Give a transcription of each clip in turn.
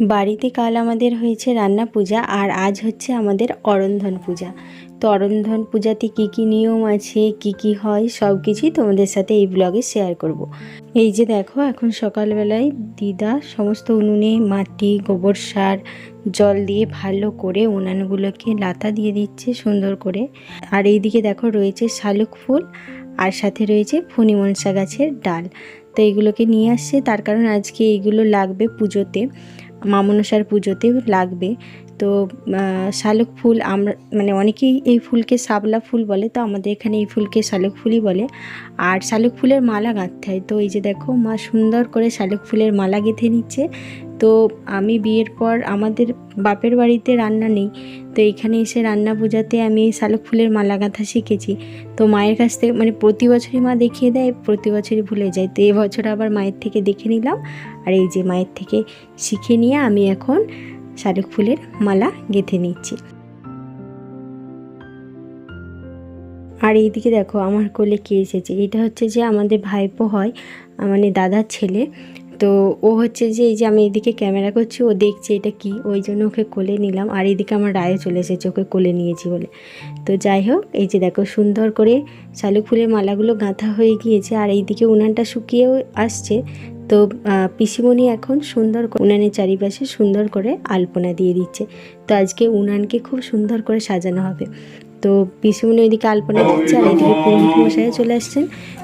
বাড়িতে কাল আমাদের হয়েছে রান্না পূজা আর আজ হচ্ছে আমাদের অরন্ধন পূজা। তো অরন্ধন পূজাতে কি কি নিয়ম আছে, কি কি হয় সব কিছুই তোমাদের সাথে এই ব্লগে শেয়ার করব। এই যে দেখো, এখন সকালবেলায় দিদা সমস্ত উনুনে মাটি, গোবর সার, জল দিয়ে ভালো করে উনানগুলোকে লাতা দিয়ে দিচ্ছে সুন্দর করে। আর এইদিকে দেখো রয়েছে শালুক ফুল আর সাথে রয়েছে ফণিমনসা গাছের ডাল। তো এইগুলোকে নিয়ে আসছে। তার কারণ আজকে এইগুলো লাগবে পুজোতে, মামনসার পুজোতে লাগবে। তো শালক ফুল আমরা মানে অনেকেই এই ফুলকে সাবলা ফুল বলে, তো আমাদের এখানে এই ফুলকে শালুক ফুলই বলে। আর শালুক ফুলের মালা গাঁথতে হয়। তো এই যে দেখো, মা সুন্দর করে শালুক ফুলের মালা গেঁথে নিচ্ছে। তো আমি বিয়ের পর আমাদের বাপের বাড়িতে রান্না নেই, তো এখানে এসে রান্না বোঝাতে আমি এই শালুক ফুলের মালা গাঁথা শিখেছি। তো মায়ের কাছ থেকে মানে প্রতি বছরই মা দেখিয়ে দেয়, প্রতি বছরই ভুলে যায়। তো এবছর আবার মায়ের থেকে দেখে নিলাম, আর এই যে মায়ের থেকে শিখে নিয়ে আমি এখন শালুক ফুলের মালা গেঁথে নিচ্ছি। আর এইদিকে দেখো, আমার কোলে কে এসেছে? এটা হচ্ছে যে আমাদের ভাইপো হয় মানে দাদার ছেলে। তো ও হচ্ছে যে, এই যে আমি এইদিকে ক্যামেরা করছি, ও দেখছে এটা কি, ওই জন্য ওকে কোলে নিলাম। আর এইদিকে আমার রায়ও চলে এসেছে, ওকে কোলে নিয়েছি বলে। তো যাই হোক, এই যে দেখো, সুন্দর করে শালুক ফুলের মালাগুলো গাঁথা হয়ে গিয়েছে। আর এইদিকে উনানটা শুকিয়েও আসছে। তো পিসিমণি এখন সুন্দর উনানের চারিপাশে সুন্দর করে আলপনা দিয়ে দিচ্ছে। তো আজকে উনানকে খুব সুন্দর করে সাজানো হবে। তো পিসিমণি ওইদিকে আলপনা দিচ্ছে আর এদিকে পুরোহিত মশাই চলে আসছেন।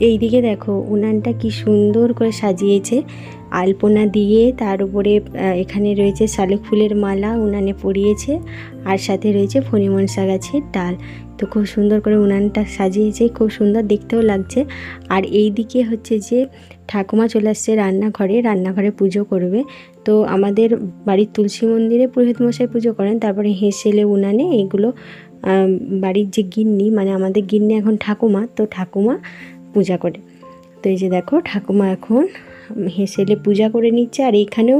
এই এইদিকে দেখো উনানটা কি সুন্দর করে সাজিয়েছে। আলপনা দিয়ে তার উপরে এখানে রয়েছে শালুক ফুলের মালা উনানে পরিয়েছে আর সাথে রয়েছে ফণিমনসা গাছের ডাল। তো খুব সুন্দর করে উনানটা সাজিয়েছে খুব সুন্দর দেখতেও লাগছে। আর এই দিকে হচ্ছে যে ঠাকুমা চলে আসছে রান্নাঘরে রান্নাঘরে পুজো করবে। তো আমাদের বাড়ির তুলসী মন্দিরে পুরোহিত মশাই পুজো করেন তারপরে হেসেলে উনানে আম, বাড়ির যে গিন্নি মানে আমাদের গিন্নি এখন ঠাকুমা তো ঠাকুমা পূজা করে। তো এই যে দেখো, ঠাকুমা এখন হেসেলে পূজা করে নিচ্ছে আর এইখানেও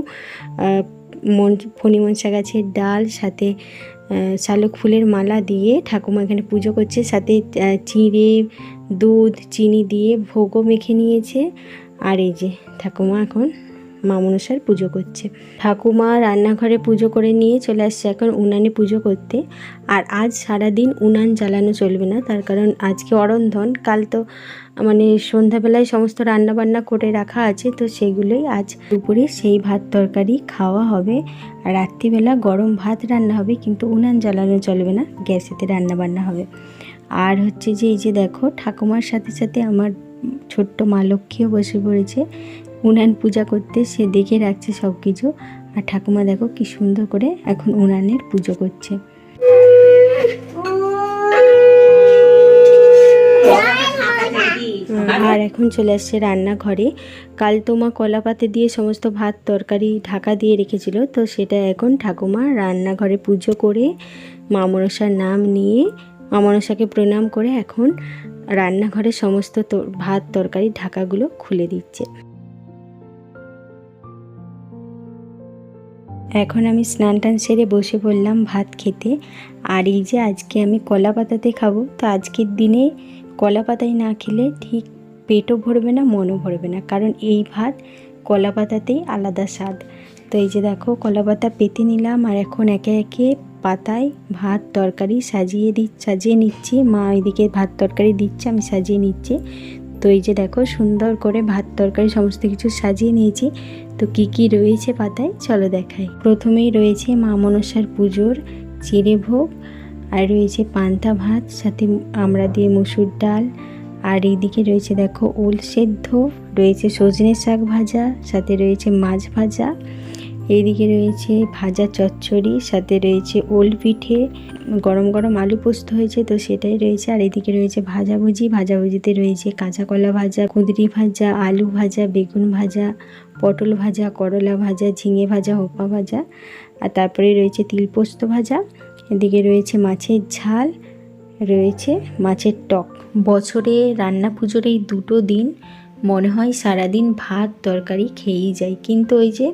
মন ফণিমনসা গাছের ডাল, সাথে শালুক ফুলের মালা দিয়ে ঠাকুমা এখানে পুজো করছে। সাথে চিঁড়ে, দুধ, চিনি দিয়ে ভোগও মেখে নিয়েছে। আর এই যে ঠাকুমা এখন মা মনসার পুজো করছে। ঠাকুমা রান্নাঘরে পুজো করে নিয়ে চলে আসছে এখন উনানে পুজো করতে। আর আজ সারাদিন উনান জ্বালানো চলবে না, তার কারণ আজকে অরন্ধন। কাল তো মানে সন্ধ্যাবেলায় সমস্ত রান্না বান্না করে রাখা আছে, তো সেগুলোই আজ দুপুরে সেই ভাত তরকারি খাওয়া হবে। আর রাত্রিবেলা গরম ভাত রান্না হবে, কিন্তু উনান জ্বালানো চলবে না, গ্যাসেতে রান্না বান্না হবে। আর হচ্ছে যে, এই যে দেখো, ঠাকুমার সাথে সাথে আমার ছোট্ট মা লক্ষ্মীও বসে পড়েছে। উনান পূজা করতে সে দেখে রাখছে সব কিছু আর ঠাকুমা দেখো কি সুন্দর করে এখন উনানের পুজো করছে। আর এখন চলে আসছে রান্নাঘরে। কাল তোমা কলা পাতে দিয়ে সমস্ত ভাত তরকারি ঢাকা দিয়ে রেখেছিল। তো সেটা এখন ঠাকুমা রান্নাঘরে পুজো করে মা মনসার নাম নিয়ে মা মনসাকে প্রণাম করে এখন রান্নাঘরে সমস্ত ভাত তরকারি ঢাকাগুলো খুলে দিচ্ছে। এখন আমি স্নান টান সেরে বসে পড়লাম ভাত খেতে। আর এই যে আজকে আমি কলা পাতাতে খাব, তো আজকের দিনে কলা পাতায় না খেলে ঠিক পেটও ভরবে না, মনও ভরবে না। কারণ এই ভাত কলা পাতাতেই আলাদা স্বাদ। তো এই যে দেখো, কলা পাতা পেতে নিলাম আর এখন একে একে পাতায় ভাত তরকারি সাজিয়ে দি সাজিয়ে নিচ্ছি। মা ওইদিকে ভাত তরকারি দিচ্ছে, আমি সাজিয়ে নিচ্ছি। তো এই যে দেখো, সুন্দর করে ভাত তরকারি সমস্ত কিছু সাজিয়ে নিয়েছি। তো কি কি রয়েছে পাতায়? চলো দেখাই। প্রথমেই রয়েছে মা মনসার পুজোর চিড়ে ভোগ, আর রয়েছে পান্তা ভাত, সাথে আমরা দিয়ে মুসুর ডাল, আর এইদিকে রয়েছে দেখো ওল সেদ্ধ, রয়েছে সজনে শাক ভাজা, সাথে রয়েছে মাছ ভাজা এইদিকে রয়েছে ভাজা চচ্চড়ি, সাথে রয়েছে ওল পিঠে, গরম গরম আলু পোস্ত হয়েছে, তো সেটাই রয়েছে। আর এদিকে রয়েছে ভাজাভুজি ভাজাভুজিতে রয়েছে কাঁচা কলা ভাজা, কুঁদরি ভাজা, আলু ভাজা, বেগুন ভাজা, পটল ভাজা, করলা ভাজা, ঝিঙে ভাজা, হোপা ভাজা। আর তারপরে রয়েছে তিল পোস্ত ভাজা, এদিকে রয়েছে মাছের ঝাল, রয়েছে মাছের টক। বছরে রান্না পুজোর এই দুটো দিন মনে হয় সারাদিন ভাত, তরকারি খেয়েই যায় কিন্তু ওই যে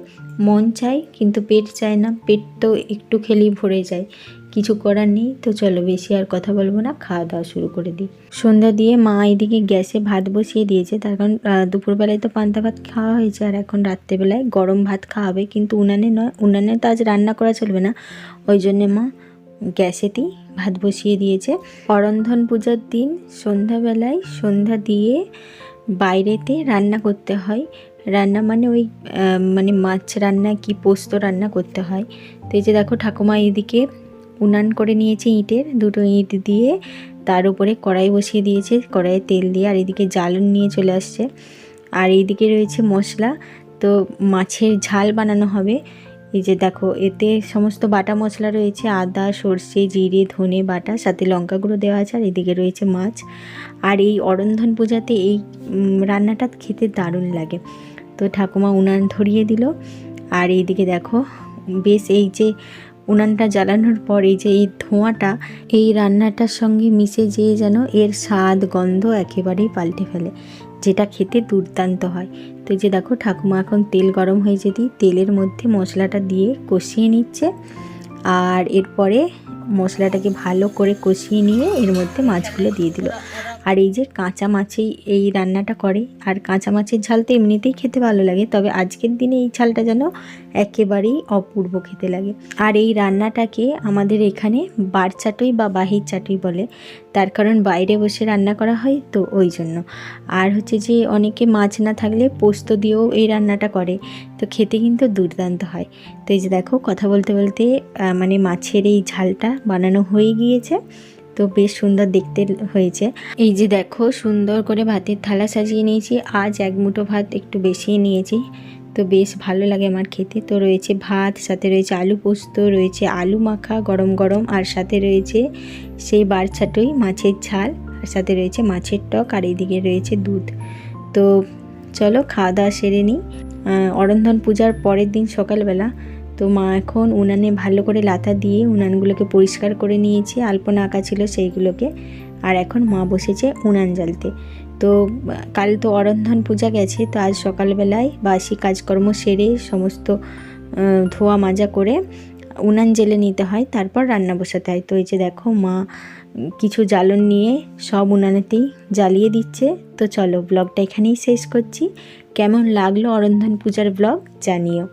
মন চায়, কিন্তু পেট চায় না। পেট তো একটু খেলেই ভরে যায়। কিছু করার নেই, তো চলো বেশি আর কথা বলব না খাওয়া দাওয়া শুরু করে দিই। সন্ধ্যা দিয়ে মা এদিকে গ্যাসে ভাত বসিয়ে দিয়েছে। তার কারণ দুপুরবেলায় তো পান্তা ভাত খাওয়া হয়েছে, আর এখন রাত্রেবেলায় গরম ভাত খাওয়া হবে কিন্তু উনানে নয়, উনানে তো আজ রান্না করা চলবে না। ওই জন্যে মা গ্যাসেতেই ভাত বসিয়ে দিয়েছে। অরন্ধন পূজার দিন, সন্ধ্যাবেলায় সন্ধ্যা দিয়ে বাইরেতে রান্না করতে হয়। রান্না মানে ওই মানে মাছ রান্না কি পোস্ত রান্না করতে হয়। তো এই যে দেখো ঠাকুমা এদিকে উনান করে নিয়েছে ইটের, দুটো ইট দিয়ে তার উপরে কড়াই বসিয়ে দিয়েছে, কড়াইয়ে তেল দিয়ে আর এদিকে জ্বালন নিয়ে চলে আসছে। আর এইদিকে রয়েছে মশলা, তো মাছের ঝাল বানানো হবে। এই যে দেখো এতে সমস্ত বাটা মশলা রয়েছে, আদা, সর্ষে, জিরে, ধনে বাটা, সাথে লঙ্কা গুঁড়ো দেওয়া আছে, আর এদিকে রয়েছে মাছ। আর এই অরন্ধন পূজাতে এই রান্নাটা খেতে দারুণ লাগে। তো ঠাকুমা উনান ধরিয়ে দিল। আর এইদিকে দেখো, বেশ এই যে উনানটা জ্বালানোর পর এই যে এই ধোঁয়াটা, এই রান্নাটার সঙ্গে মিশে যেয়ে যেন এর স্বাদ, গন্ধ একেবারেই পাল্টে ফেলে, যেটা খেতে দুর্দান্ত হয়। তো যে দেখো, ঠাকুমা এখন তেল গরম হয়ে যেতেই তেলের মধ্যে মশলাটা দিয়ে কষিয়ে নিচ্ছে। আর এরপরে মশলাটাকে ভালো করে কষিয়ে নিয়ে এর মধ্যে মাছগুলো দিয়ে দিল। আর এই যে কাঁচা মাছেই এই রান্নাটা করে, আর কাঁচা মাছের ঝাল তো এমনিতেই খেতে ভালো লাগে, তবে আজকের দিনে এই ঝালটা যেন একেবারেই অপূর্ব খেতে লাগে। আর এই রান্নাটাকে আমাদের এখানে বার চাটুই বা বাহির চাটুই বলে, তার কারণ বাইরে বসে রান্না করা হয় তো ওই জন্য। আর হচ্ছে যে অনেকে মাছ না থাকলে পোস্ত দিয়েও এই রান্নাটা করে, তো খেতে কিন্তু দুর্দান্ত হয়। তো এই যে দেখো, কথা বলতে বলতে মানে মাছের এই ঝালটা বানানো হয়ে গিয়েছে। তো বেশ সুন্দর দেখতে হয়েছে। এই যে দেখো, সুন্দর করে ভাতের থালা সাজিয়ে নিয়েছি। আজ এক মুঠো ভাত একটু বেশি নিয়েছি। তো বেশ ভালো লাগে আমার খেতে। তো রয়েছে ভাত, সাথে রয়েছে আলু পোস্ত, রয়েছে আলু মাখা গরম গরম, আর সাথে রয়েছে সেই বারছাটই মাছের ঝাল, আর সাথে রয়েছে মাছের টক, আর এইদিকে রয়েছে দুধ। তো চলো খাওয়া দাওয়া সেরে নিই। অরন্ধন পূজার পরের দিন সকালবেলা তো মা এখন উনানে ভালো করে লাথা দিয়ে উনানগুলোকে পরিষ্কার করে নিয়েছে, আলপনা আঁকা ছিল সেইগুলোকে। আর এখন মা বসেছে উনান জ্বালতে। তো, কাল তো অরন্ধন পূজা গেছে, তো আজ সকালবেলায় বাসি কাজকর্ম সেরে সমস্ত ধোয়া মাজা করে উনান জেলে নিতে হয়, তারপর রান্না বসাতে হয়। তো এই যে দেখো মা কিছু জ্বালন নিয়ে সব উনানেতেই জ্বালিয়ে দিচ্ছে। তো চলো ব্লগটা এখানেই শেষ করছি। কেমন লাগল অরন্ধন পূজার ব্লগ জানিও।